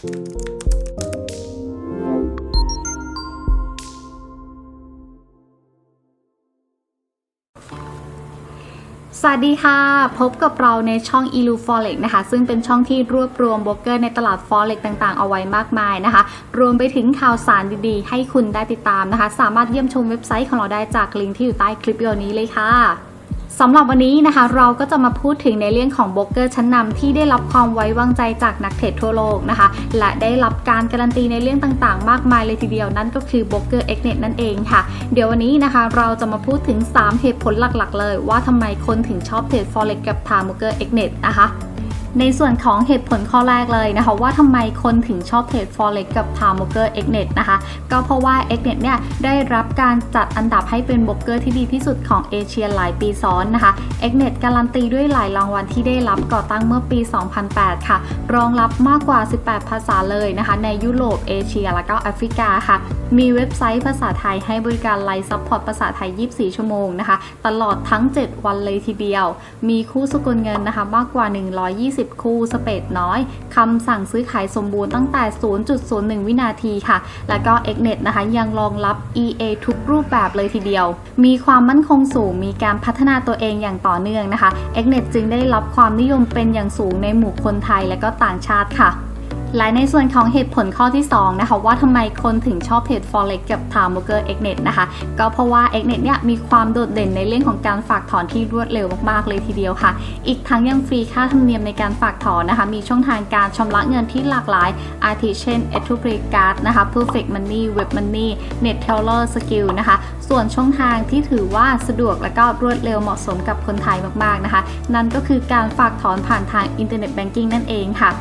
สวัสดีค่ะ พบกับเราในช่อง e l u Forex นะคะ ซึ่งเป็นช่องที่รวบรวมโบรกเกอร์ในตลาด Forex ต่างๆ เอาไว้มากมายนะคะ รวมไปถึงข่าวสารดีๆ ให้คุณได้ติดตามนะคะ สามารถเยี่ยมชมเว็บไซต์ของเราได้จากลิงก์ที่อยู่ใต้คลิปวิดีโอนี้เลยค่ะ สำหรับวันนี้นะคะ เราก็จะมาพูดถึงในเรื่องของโบรกเกอร์ชั้นนำที่ได้รับความไว้วางใจจากนักเทรดทั่วโลกนะคะ และได้รับการการันตีในเรื่องต่างๆ มากมายเลยทีเดียวนั่นก็คือโบรกเกอร์ Xnet นั่นเองค่ะ เดี๋ยววันนี้นะคะเราจะมาพูดถึง 3 เหตุผลหลักๆ เลย ว่าทำไมคนถึงชอบเทรด Forex กับ Time Broker Xnet นะคะในส่วนของเหตุผลข้อแรกเลยนะคะว่าทำไมคนถึงชอบเทรด Forex กับ Time Broker Xnet นะคะ ก็เพราะว่า Xnet เนี่ยได้รับการจัดอันดับให้เป็นโบรกเกอร์ที่ดีที่สุดของเอเชียหลายปีซ้อนนะคะ Xnet การันตีด้วยหลายรางวัลที่ได้รับก่อตั้งเมื่อปี 2008 ค่ะ รองรับมากกว่า 18 ภาษาเลยนะคะ ในยุโรปเอเชีย และก็แอฟริกาค่ะ มีเว็บไซต์ภาษาไทยให้บริการไลฟ์ซัพพอร์ตภาษาไทย 24 ชั่วโมงนะคะ ตลอดทั้ง 7 วันเลยทีเดียว มีคู่สกุลเงินนะคะ มากกว่า 120 คู่สเปดน้อยคำสั่งซื้อขายสมบูรณ์ตั้งแต่ 0.01 วินาทีค่ะ แล้วก็ Xnet นะคะยังรองรับ EA ทุกรูปแบบเลยทีเดียว มีความมั่นคงสูง มีการพัฒนาตัวัวเองอย่างต่อเนื่องนะคะ Xnet จึงได้รับความนิยมเป็นอย่างสูงในหมู่คนไทยและก็ต่างชาติค่ะ และในส่วนของเหตุผลข้อที่ 2 นะคะ ว่าทำไมคนถึงชอบเทรด Forex กับ Time Broker Xnet นะคะ ก็เพราะว่า Xnet เนี่ยมีความโดดเด่นในเรื่องของการฝากถอนที่รวดเร็วมากๆ เลยทีเดียวค่ะ อีกทั้งยังฟรีค่าธรรมเนียมในการฝากถอนนะคะ มีช่องทางการชำระเงินที่หลากหลาย อาทิเช่น e t u p r e Card นะคะ Perfect Money Web Money Net Teller Skill นะคะ ส่วนช่องทางที่ถือว่าสะดวกและก็รวดเร็วเหมาะสมกับคนไทยมากๆนะคะ นั่นก็คือการฝากถอนผ่านทาง Internet Banking นั่นเองค่ะ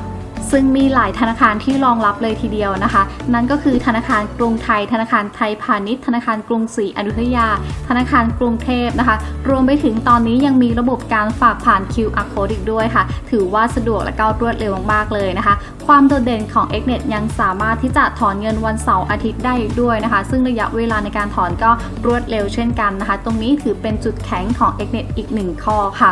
ซึ่งมีหลายธนาคารที่รองรับเลยทีเดียวนะคะ นั่นก็คือธนาคารกรุงไทย ธนาคารไทยพาณิชย์ ธนาคารกรุงศรีอยุธยา ธนาคารกรุงเทพนะคะ รวมไปถึงตอนนี้ยังมีระบบการฝากผ่าน QR code อีกด้วยค่ะ ถือว่าสะดวกและก็รวดเร็วมากๆเลยนะคะ ความโดดเด่นของ Xnet ยังสามารถที่จะถอนเงินวันเสาร์อาทิตย์ได้อีกด้วยนะคะ ซึ่งระยะเวลาในการถอนก็รวดเร็วเช่นกันนะคะ ตรงนี้ถือเป็นจุดแข็งของ Xnet อีกหนึ่งข้อค่ะ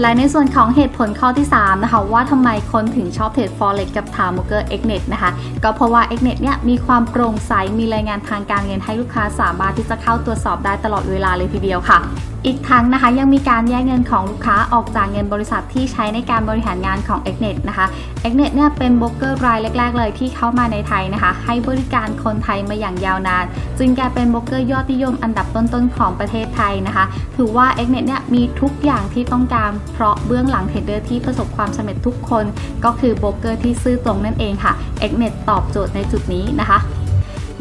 และในส่วนของเหตุผลข้อที่ 3 นะคะ ว่าทำไมคนถึงชอบเทรด Forex กับ Time Broker Xnet นะคะ ก็เพราะว่า Xnet เนี่ยมีความโปร่งใสมีรายงานทางการเงินให้ลูกค้าสามารถที่จะเข้าตรวจสอบได้ตลอดเวลาเลยทีเดียวค่ะ อีกทั้งนะคะยังมีการแยกเงินของลูกค้าออกจากเงินบริษัทที่ใช้ในการบริหารงานของ Xnet นะคะ Xnet เนี่ยเป็นโบรกเกอร์รายแรก ๆ เลยที่เข้ามาในไทยนะคะ ให้บริการคนไทยมาอย่างยาวนาน จึงกลายเป็นโบรกเกอร์ยอดนิยมอันดับต้นๆของประเทศไทยนะคะ ถือว่า Xnet เนี่ยมีทุกอย่างที่ต้องการเพราะเบื้องหลังเทรดเดอร์ที่ประสบความสำเร็จทุกคน ก็คือโบรกเกอร์ที่ซื่อตรงนั่นเองค่ะ Xnet ตอบโจทย์ในจุดนี้นะคะ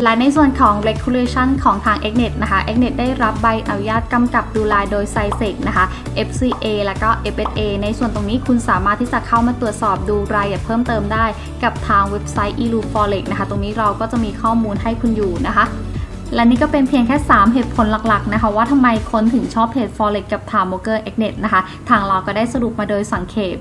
และในส่วนของ regulation ของทาง Xnet นะคะ Xnet ได้รับใบอนุญาตกำกับดูแลโดย c i s e c นะคะ FCA แล้วก็ FSA ในส่วนตรงนี้คุณสามารถที่จะเข้ามาตรวจสอบดูรายละเอียดเพิ่มเติมได้กับทางเว็บไซต์ e l u Forex นะคะ ตรงนี้เราก็จะมีข้อมูลให้คุณอยู่นะคะและนี่ก็เป็นเพียงแค่ 3 เหตุผลหลักๆนะคะ ว่าทำไมคนถึงชอบเทรด Forex กับ Time Broker Xnet นะคะ ทางเราก็ได้สรุปมาโดยสังเขป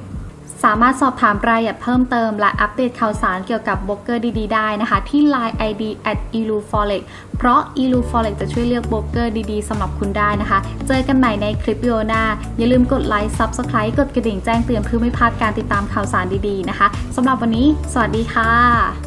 สามารถสอบถามรายละเอียดเพิ่มเติม และอัปเดตข่าวสารเกี่ยวกับโบรกเกอร์ดีๆ ได้นะคะ ที่ Line ID at elu forex เพราะ elu forex จะช่วยเลือกโบรกเกอร์ดีๆสำหรับคุณได้นะคะ เจอกันใหม่ในคลิปวิดีโอหน้า อย่าลืมกดไลค์ Subscribe กดกระดิ่งแจ้งเตือนเพื่อไม่พลาดการติดตามข่าวสารดีๆนะคะสำหรับวันนี้ สวัสดีค่ะ